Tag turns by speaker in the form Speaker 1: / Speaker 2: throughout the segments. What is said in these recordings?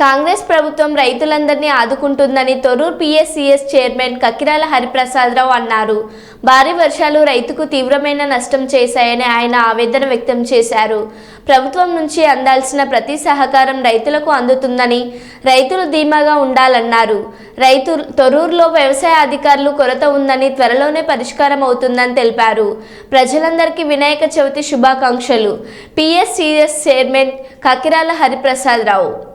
Speaker 1: కాంగ్రెస్ ప్రభుత్వం రైతులందరినీ ఆదుకుంటుందని తొరూర్ పిఎస్సిఎస్ చైర్మన్ కకిరాల హరిప్రసాదరావు అన్నారు. భారీ వర్షాలు రైతుకు తీవ్రమైన నష్టం చేశాయని ఆయన ఆవేదన వ్యక్తం చేశారు. ప్రభుత్వం నుంచి అందాల్సిన ప్రతి సహకారం రైతులకు అందుతుందని రైతులు ధీమాగా ఉండాలన్నారు. రైతు తొరూరులో వ్యవసాయ అధికారులు కొరత ఉందని త్వరలోనే పరిష్కారం అవుతుందని తెలిపారు. ప్రజలందరికీ వినాయక చవితి శుభాకాంక్షలు. PSCS chairman Kakirala Hariprasadarao.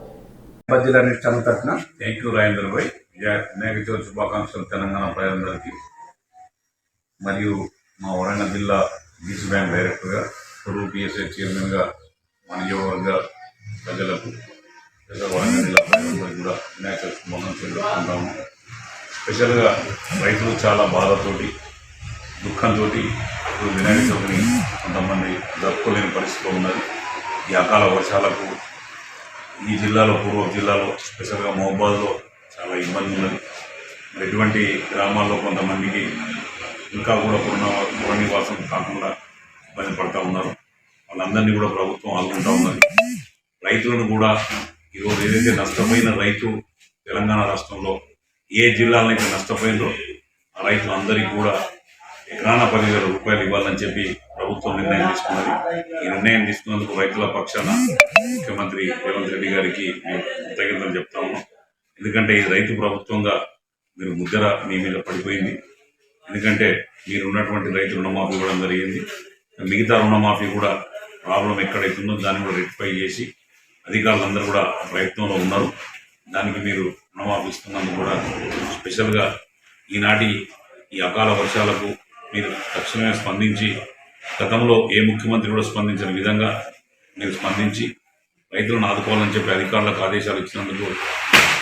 Speaker 2: బద్దీలన్నిటి తరఫున
Speaker 3: థ్యాంక్ యూ రాజేంద్ర భాయ్ వినాయక చవితి శుభాకాంక్షలు తెలంగాణ ప్రజలందరికీ. మరియు మా వరంగల్ జిల్లా బీసీ బ్యాంక్ డైరెక్టర్గా పొరుగు పిఎస్ఐ చైర్మన్గా మా నియోజకవర్గ ప్రజలకు వరంగల్ జిల్లా ప్రజలందరికీ కూడా వినాయక చవితి శుభాకాంక్షలు చెప్పుకుంటాము స్పెషల్గా రైతులు చాలా బాధతోటి దుఃఖంతో వినాయక చవితిని కొంతమంది జరుపుకోలేని పరిస్థితిలో ఉన్నది ఈ అకాల వర్షాలకు ఈ జిల్లాలో పూర్వ జిల్లాలో స్పెషల్గా మహబాద్లో చాలా ఇబ్బంది ఉన్నది. మరి ఎటువంటి గ్రామాల్లో కొంతమందికి ఇంకా కూడా పునః పునర్నివాసం కాకుండా ఇబ్బంది పడతా ఉన్నారు. వాళ్ళందరినీ కూడా ప్రభుత్వం ఆదుకుంటా ఉన్నది. రైతులను కూడా ఈరోజు ఏదైతే నష్టపోయిన రైతు తెలంగాణ రాష్ట్రంలో ఏ జిల్లాలైతే నష్టపోయిందో ఆ రైతులందరికీ కూడా ఎకరాన పదివేల రూపాయలు ఇవ్వాలని చెప్పి ప్రభుత్వం నిర్ణయం తీసుకున్నది. ఈ నిర్ణయం తీసుకున్నందుకు రైతుల పక్షాన ముఖ్యమంత్రి రేవంత్ రెడ్డి గారికి మేము కృతజ్ఞతలు చెప్తా ఉన్నాం. ఎందుకంటే ఇది రైతు ప్రభుత్వంగా మీరు ముద్ర మీ మీద పడిపోయింది. ఎందుకంటే మీరు ఉన్నటువంటి రైతు రుణమాఫీ ఇవ్వడం జరిగింది. మిగతా రుణమాఫీ కూడా ప్రాబ్లం ఎక్కడైతుందో దాన్ని కూడా రెక్టిఫై చేసి అధికారులందరూ కూడా ప్రయత్నంలో ఉన్నారు. దానికి మీరు రుణమాఫీ ఇస్తున్నందుకు కూడా స్పెషల్గా ఈనాటి ఈ అకాల వర్షాలకు మీరు తక్షణమే స్పందించి గతంలో ఏ ముఖ్యమంత్రి కూడా స్పందించిన విధంగా మీరు స్పందించి రైతులను ఆదుకోవాలని చెప్పి అధికారులకు ఆదేశాలు ఇచ్చినందుకు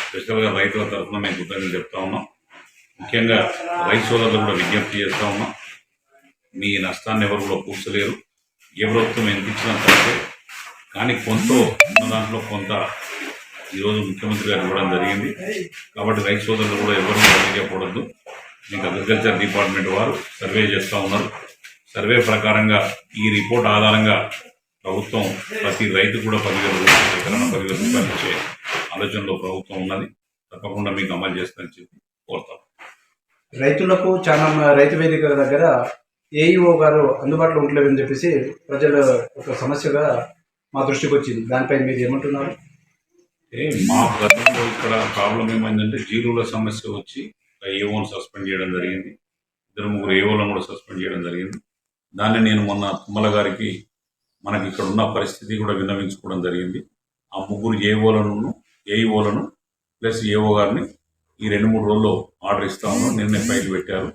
Speaker 3: స్పెషల్గా రైతుల తరఫున మేము కృతజ్ఞతలు చెప్తా ఉన్నాం. ముఖ్యంగా రైతు సోదరులు కూడా విజ్ఞప్తి చేస్తా ఉన్నాం. మీ నష్టాన్ని ఎవరు కూడా పూడ్చలేరు. ఏ ప్రభుత్వం ఎంత ఇచ్చినా తప్పే. కానీ కొంత ఉన్న దాంట్లో కొంత ఈరోజు ముఖ్యమంత్రి గారు ఇవ్వడం జరిగింది. కాబట్టి రైతు సోదరులు కూడా ఎవరు అడిగకూడదు మీకు అగ్రికల్చర్ డిపార్ట్మెంట్ వారు సర్వే చేస్తూ ఉన్నారు. సర్వే ప్రకారంగా ఈ రిపోర్ట్ ఆధారంగా ప్రభుత్వం ప్రతి రైతు కూడా పదివేల రూపాయలు ఎకరాన పదివేల రూపాయలు ఇచ్చే ఆలోచనలో ప్రభుత్వం ఉన్నది. తప్పకుండా మీకు అమలు చేస్తుందని చెప్పి కోరుతాం.
Speaker 2: రైతులకు చాలా రైతు వేదిక దగ్గర ఏఈఓ గారు అందుబాటులో ఉండలేదని చెప్పేసి ప్రజల ఒక సమస్యగా మా దృష్టికి వచ్చింది. దానిపై మీరు ఏమంటున్నారు?
Speaker 3: ఏ మా గతంలో ఇక్కడ ప్రాబ్లం ఏమైందంటే జీరోల సమస్య వచ్చి ఏఓను సస్పెండ్ చేయడం జరిగింది. ఇద్దరు ముగ్గురు ఏఓలను కూడా సస్పెండ్ చేయడం జరిగింది. దాన్ని నేను మొన్న తుమ్మల గారికి మనకి ఇక్కడ ఉన్న పరిస్థితి కూడా విన్నవించుకోవడం జరిగింది. ఆ ముగ్గురు ఏఓలను ఏఈఓలను ప్లస్ ఏఓ గారిని ఈ రెండు మూడు రోజుల్లో ఆర్డర్ ఇస్తాము నిన్న ఫైల్ పెట్టారు.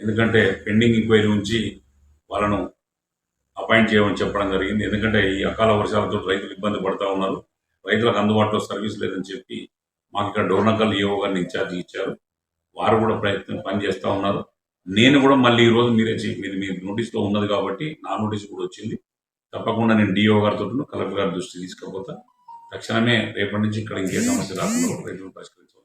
Speaker 3: ఎందుకంటే పెండింగ్ ఎంక్వైరీ ఉంచి వాళ్ళను అపాయింట్ చేయమని చెప్పడం జరిగింది. ఎందుకంటే ఈ అకాల వర్షాలతో రైతులు ఇబ్బంది పడతా ఉన్నారు. రైతులకు అందుబాటులో సర్వీస్ లేదని చెప్పి మాకు ఇక్కడ డోర్నకల్ ఈఓ గారిని ఇన్ఛార్జ్ ఇచ్చారు. వారు కూడా ప్రయత్నం పని చేస్తూ ఉన్నారు. నేను కూడా మళ్ళీ ఈరోజు మీరే మీది మీ నోటీస్లో ఉన్నది కాబట్టి నా నోటీస్ కూడా వచ్చింది. తప్పకుండా నేను డిఓ గారితో కలెక్టర్ గారి దృష్టి తీసుకపోతా. తక్షణమే రేపటి నుంచి ఇక్కడ ఇంకే సమస్య రాకుండా రైతులు పరిష్కరించవచ్చు.